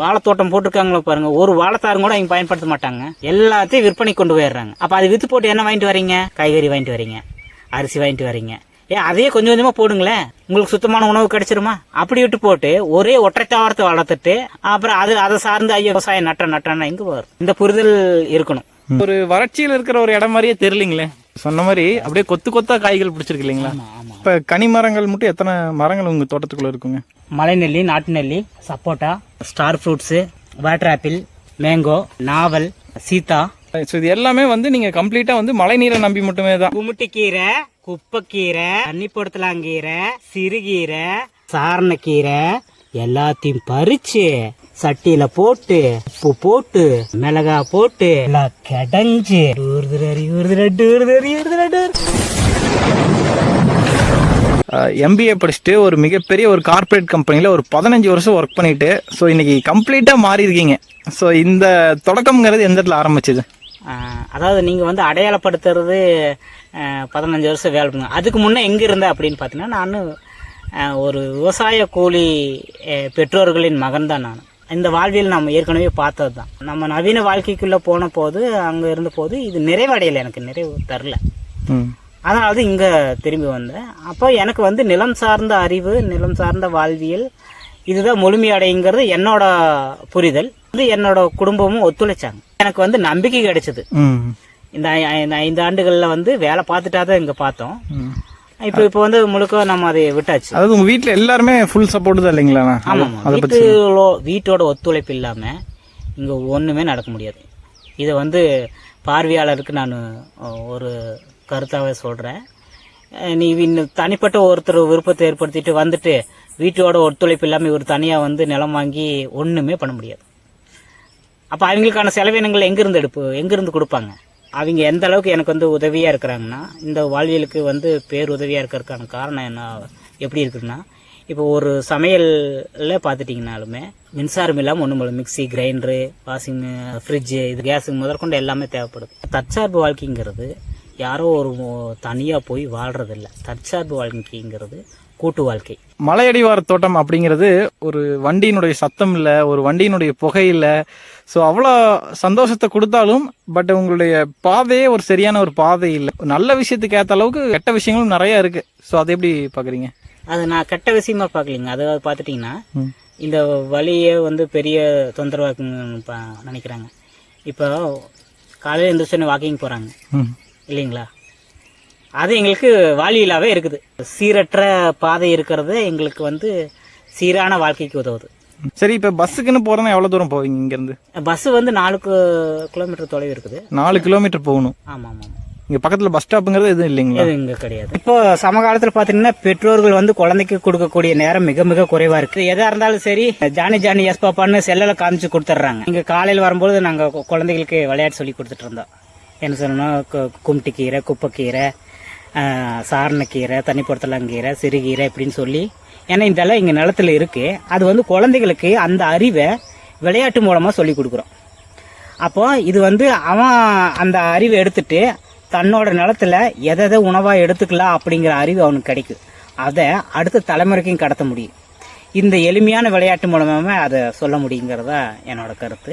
வாழைத்தோட்டம் போட்டிருக்காங்களோ பாருங்க. ஒரு வாழைத்தாரும் கூட அவங்க பயன்படுத்த மாட்டாங்க. எல்லாத்தையும் விற்பனை கொண்டு போயிடுறாங்க. அப்ப அது வித்து போட்டு என்ன வாங்கிட்டு வரீங்க? காய்கறி வாங்கிட்டு வரீங்க. அரிசி வாங்கிட்டு வரீங்க. ஏன் அதையே கொஞ்சம் கொஞ்சமா போடுங்களேன். உங்களுக்கு சுத்தமான உணவு கிடைச்சிருமா? அப்படி விட்டு போட்டு ஒரே ஒற்றை தாவரத்தை வளர்த்துட்டு அப்புறம் அது அதை சார்ந்து ஐயோ விவசாயம் நட்ட நட்டன்னா எங்க வரும் இந்த புரிதல் இருக்கணும். ஒரு வறட்சியில் இருக்கிற ஒரு இடம் மாதிரியே தெரியலீங்களே? சொன்ன மாதிரி அப்படியே கொத்து கொத்தா காய்கள் பிடிச்சிருக்கு இல்லைங்களா? இப்ப கனி மரங்கள் மட்டும் எத்தனை மரங்கள் உங்க தோட்டத்துக்குள்ள இருக்குங்க? மலை நெல்லி நாட்டு நெல்லி சப்போட்டா star fruits water apple mango நாவல் சீதா ஸோ இது எல்லாமே வந்து நீங்க கம்ப்ளீட்டா வந்து மழை நீரை நம்பி மட்டுமே தான். குமுட்டிக்கீரை குப்பைக்கீரை தண்ணிப்படுத்தலாங்கீரை சிறுகீரை சாரணக்கீரை எல்லாத்தையும் பறிச்சு சட்டியில போட்டு உப்பு போட்டு மிளகா போட்டு எல்லாம் கிடைஞ்சு எம்பிஏ படிச்சுட்டு ஒரு மிகப்பெரிய ஒரு கார்ப்பரேட் கம்பெனியில் ஒரு பதினஞ்சு வருஷம் ஒர்க் பண்ணிட்டு ஸோ இன்னைக்கு கம்ப்ளீட்டாக மாறி இருக்கீங்க ஸோ இந்த தொடக்கம்ங்கிறது எந்த இடத்துல ஆரம்பிச்சது? அதாவது நீங்க வந்து அடையாளப்படுத்துறது பதினஞ்சு வருஷம் வேலை பண்ணுங்க. அதுக்கு முன்னே எங்க இருந்த அப்படின்னு பார்த்தீங்கன்னா நான் ஒரு விவசாய கூலி பெற்றோர்களின் மகன் தான் நான். இந்த வாழ்வியல் நம்ம ஏற்கனவே பார்த்தது தான். நம்ம நவீன வாழ்க்கைக்குள்ள போன போது அங்க இருந்த போது இது நிறைவடையலை எனக்கு நிறைவு தரல. அதனால தான் இங்க திரும்பி வந்தேன். அப்போ எனக்கு வந்து நிலம் சார்ந்த அறிவு நிலம் சார்ந்த வாழ்வியல் இதுதான் முழுமையடைங்கிறது என்னோட புரிதல். இது என்னோட குடும்பமும் ஒத்துழைச்சாங்க. எனக்கு வந்து நம்பிக்கை கிடைச்சது. இந்த ஐந்து ஆண்டுகளில் வந்து வேலை பார்த்துட்டா தான் இங்கே பார்த்தோம். இப்போ இப்போ வந்து முழுக்க நம்ம அதை விட்டாச்சு. அதாவது உங்க வீட்டில் எல்லாருமே ஃபுல் சப்போர்ட் தான் இல்லைங்களா? ஆமாம் வீட்டுலோ வீட்டோட ஒத்துழைப்பு இல்லாமல் இங்கே ஒன்றுமே நடக்க முடியாது. இதை வந்து பார்வையாளருக்கு நான் ஒரு கருத்தாகவே சொல்கிறேன் நீ இன்னும் தனிப்பட்ட ஒருத்தர் விருப்பத்தை ஏற்படுத்திட்டு வந்துட்டு வீட்டோட ஒத்துழைப்பு இல்லாமல் இவர் தனியாக வந்து நிலம் வாங்கி ஒன்றுமே பண்ண முடியாது. அப்போ அவங்களுக்கான செலவினங்கள் எங்கேருந்து எடுப்பு எங்கேருந்து கொடுப்பாங்க? அவங்க எந்த அளவுக்கு எனக்கு வந்து உதவியாக இருக்கிறாங்கன்னா இந்த வாழ்வியலுக்கு வந்து பேர் உதவியாக இருக்கிறதுக்கான காரணம் என்ன எப்படி இருக்குன்னா இப்போ ஒரு சமையலில் பார்த்துட்டிங்கனாலுமே மின்சாரம் இல்லாமல் ஒன்றும் இல்லை மிக்ஸி கிரைண்டரு வாஷிங் ஃப்ரிட்ஜு இது கேஸுக்கு முதற்கொண்டு எல்லாமே தேவைப்படுது. தற்சார்பு வாழ்க்கைங்கிறது யாரோ ஒரு தனியாக போய் வாழ்கிறதில்ல தற்சார்பு வாழ்க்கைங்கிறது கூட்டு வாழ்க்கை. மலையடிவார தோட்டம் அப்படிங்கிறது ஒரு வண்டியினுடைய சத்தம் இல்லை ஒரு வண்டியினுடைய புகை இல்லை. ஸோ அவ்வளோ சந்தோஷத்தை கொடுத்தாலும் பட் உங்களுடைய பாதையே ஒரு சரியான ஒரு பாதை இல்லை. நல்ல விஷயத்துக்கு ஏற்ற அளவுக்கு கெட்ட விஷயங்களும் நிறைய இருக்கு. ஸோ அதை எப்படி பார்க்குறீங்க அது நான் கெட்ட விஷயமா பார்க்கலிங்க அதாவது பார்த்துட்டிங்கன்னா இந்த வழியே வந்து பெரிய தொந்தரவாக்குன்னு ப- நினைக்கிறாங்க. இப்போ காலையில் எழுந்திரிச்சோன்னே வாக்கிங் போகிறாங்க இல்லைங்களா? அது எங்களுக்கு வாழ்வியலாகவே இருக்குது. சீரற்ற பாதை இருக்கிறது எங்களுக்கு வந்து சீரான வாழ்க்கைக்கு உதவுது. சரி இப்போ பஸ்ஸுக்குன்னு போகிறோன்னா எவ்வளோ தூரம் போவீங்க இங்கேருந்து? பஸ்ஸு வந்து நாலு கிலோமீட்டர் தொலைவு இருக்குது. நாலு கிலோமீட்டர் போகணும். ஆமாம் ஆமாம். இங்கே பக்கத்தில் பஸ் ஸ்டாப்புங்கிறது எதுவும் இல்லைங்களா? இங்க கிடையாது. இப்போ சமகாலத்தில் பார்த்தீங்கன்னா பெற்றோர்கள் வந்து குழந்தைக்கு கொடுக்கக்கூடிய நேரம் மிக மிக குறைவா இருக்கு. எதா இருந்தாலும் சரி ஜானி ஜானி எஸ் பாப்பான்னு செல்லில் காமிச்சு கொடுத்துட்றாங்க இங்க காலையில் வரும்போது நாங்க கு- குழந்தைகளுக்கு விளையாட்டு சொல்லி கொடுத்துட்டு இருந்தோம். என்ன சொல்லணும்னா கு- கும்ட்டிக்கீரை குப்பைக்கீரை சாரணக்கீரை தண்ணிப்படுத்தலாங்கீரை சிறுகீரை இப்படின்னு சொல்லி ஏன்னா இதெல்லாம் இங்கே நிலத்துல இருக்குது அது வந்து குழந்தைகளுக்கு அந்த அறிவை விளையாட்டு மூலமாக சொல்லி கொடுக்குறோம். அப்போ இது வந்து அவன் அந்த அறிவை எடுத்துட்டு தன்னோட நிலத்துல எதை எதை உணவாக எடுத்துக்கலாம் அப்படிங்கிற அறிவு அவனுக்கு கிடைக்கும். அதை அடுத்த தலைமுறைக்கும் கடத்த முடியும். இந்த எளிமையான விளையாட்டு மூலமாக அதை சொல்ல முடியுங்கிறதா என்னோட கருத்து.